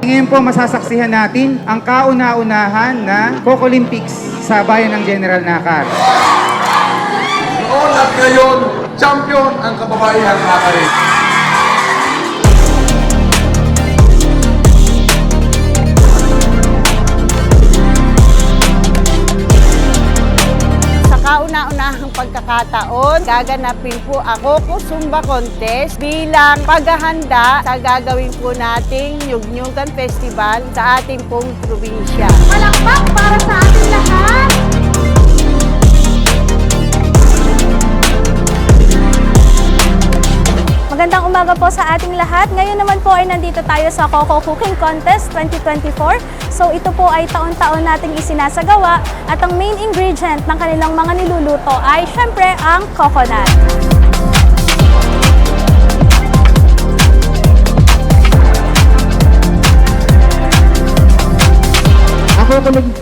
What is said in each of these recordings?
Ngayon po masasaksihan natin ang kauna-unahan na Coco Olympics sa bayan ng General Nakar. Noon at ngayon, champion ang kababaihang kakarin. Pagkakataon, gaganapin po ako ko Zumba Contest bilang paghahanda sa gagawin po nating Nyugnyugan Festival sa ating pong probinsya. Palakpak para sa ating lahat! Magandang umaga po sa ating lahat. Ngayon naman po ay nandito tayo sa Coco Cooking Contest 2024. So ito po ay taon-taon nating isinasagawa at ang main ingredient ng kanilang mga niluluto ay syempre ang coconut.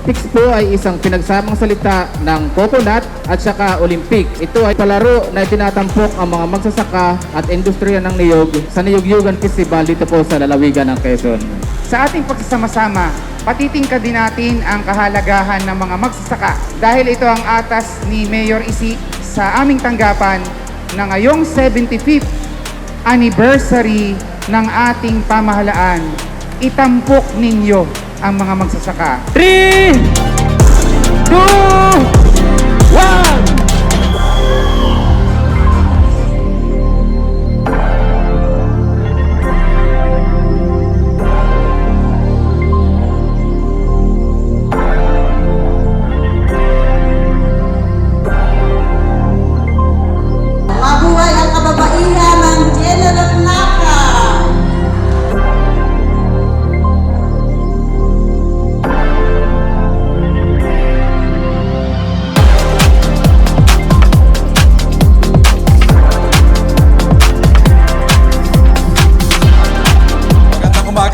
Olympics po ay isang pinagsamang salita ng coconut at saka Olympic. Ito ay palaro na tinatampok ang mga magsasaka at industriya ng niyog sa Niyog-Yugan Festival dito po sa lalawigan ng Quezon. Sa ating pagsasama-sama, patitingkad din natin ang kahalagahan ng mga magsasaka dahil ito ang atas ni Mayor Isi sa aming tanggapan na ngayong 75th anniversary ng ating pamahalaan. Itampok ninyo ang mga magsasaka. 3, 2,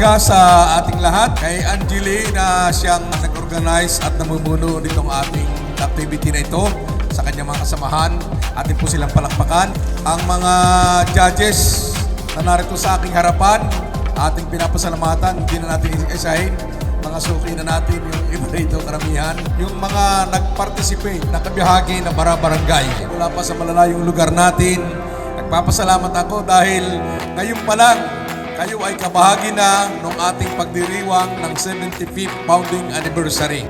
umaga sa ating lahat. Kay Angeli na siyang nag-organize at namumuno nitong ating activity na ito sa kanyang mga kasamahan. Atin po silang palakpakan. Ang mga judges na narito sa aking harapan, ating pinapasalamatan, hindi na natin isahin. Mga suki na natin, yung iba rito karamihan. Yung mga nag-participate, nakabihagi na bara-barangay. Mula pa sa malalayong lugar natin, nagpapasalamat ako dahil ngayon pa lang kayo ay kabahagi na ng ating pagdiriwang ng 75th founding anniversary.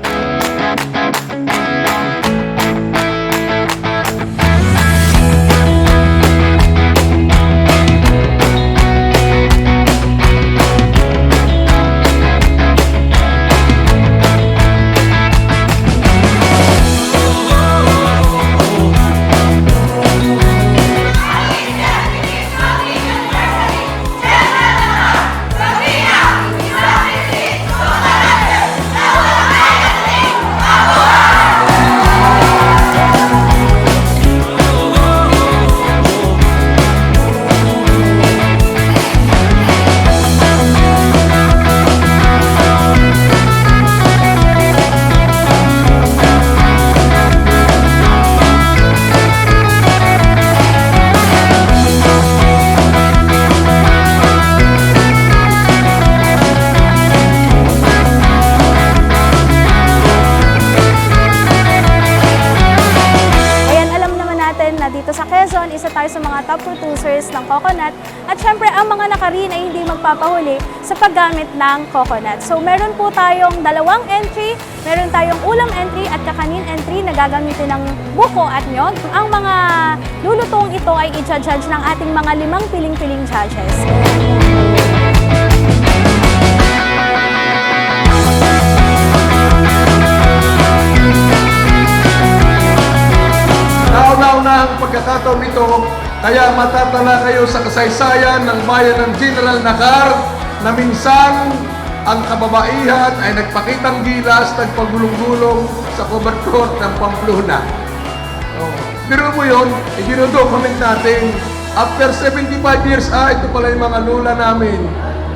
Isa tayo sa mga top producers ng coconut. At syempre, ang mga nakarin ay hindi magpapahuli sa paggamit ng coconut. So, meron po tayong dalawang entry, meron tayong ulam entry at kakanin entry na gagamitin ng buko at nyog. Ang mga lulutong ito ay i-judge ng ating mga limang piling-piling judges. Ang pagkakataon nito, kaya matatala kayo sa kasaysayan ng bayan ng General Nakar na minsan ang kababaihan ay nagpakitang gilas, nagpagulong-gulong sa covercourt ng Pamplona. Oh. Pero mo yun, i-document natin. After 75 years, ah, ito pala yung mga lula namin.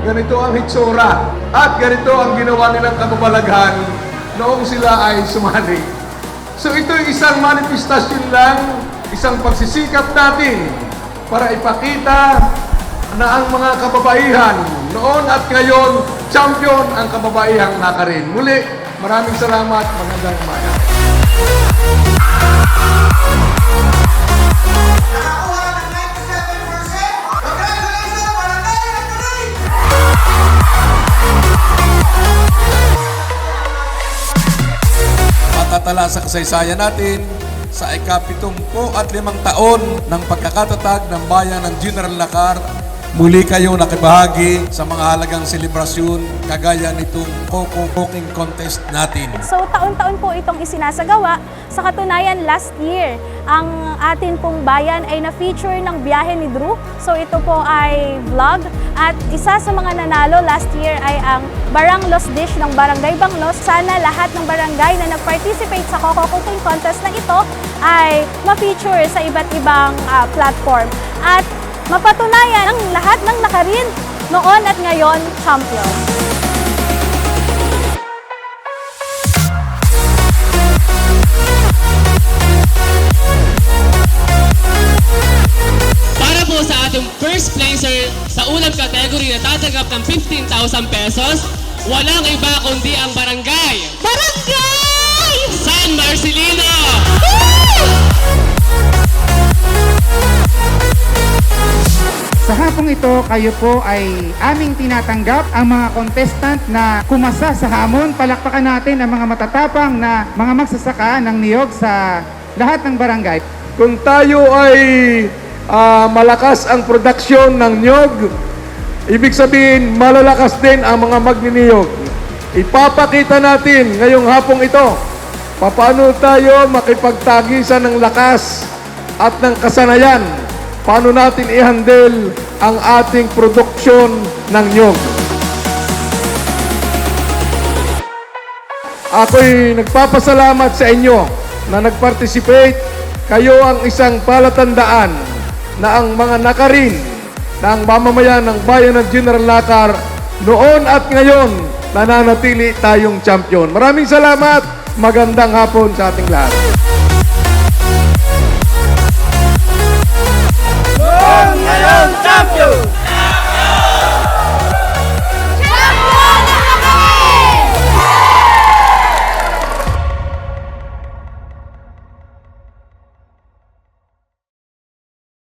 Ganito ang hitsura. At ganito ang ginawa nilang kababalaghan noong sila ay sumali. So ito yung isang manifestasyon lang, isang pagsisikap natin para ipakita na ang mga kababaihan noon at ngayon, champion ang kababaihang nakarin. Muli, maraming salamat. Magandang umaga. Nakakuha ng 97%. Congratulations, Barangay Nakarin! Matatala sa kasaysayan natin sa ikapitumpo at limang taon ng pagkakatatag ng bayan ng General Lacar. Muli kayong nakibahagi sa mga halagang selebrasyon kagaya nitong Coco Cooking Contest natin. So taon-taon po itong isinasagawa. Sa katunayan, last year, ang atin pong bayan ay na-feature ng biyahe ni Drew. So ito po ay vlog. At isa sa mga nanalo last year ay ang Barang Los Dish ng Barangay Banglos. Sana lahat ng barangay na nag-participate sa Coco Cooking Contest na ito ay ma-feature sa iba't ibang ah, platform. At mapatunayan ang lahat ng nakarin noon at ngayon champion. Para po sa ating first placer sa unang category na tatanggap ng 15,000 pesos, walang iba kundi ang barangay. Barangay! San Marcelino! Sa hapong ito, kayo po ay aming tinatanggap ang mga contestant na kumasa sa hamon. Palakpakan natin ang mga matatapang na mga magsasaka ng niyog sa lahat ng barangay. Kung tayo ay ah, malakas ang produksyon ng nyog, ibig sabihin malalakas din ang mga magniniyog. Ipapakita natin ngayong hapong ito paano tayo makipagtagisan ng lakas at ng kasanayan. Paano natin i-handle ang ating produksyon ng nyog. Ako'y nagpapasalamat sa inyo na nag-participate. Kayo ang isang palatandaan na ang mga nakarin na ang mamamayan ng bayan ng General Lacar noon at ngayon nananatili tayong champion. Maraming salamat. Magandang hapon sa ating lahat.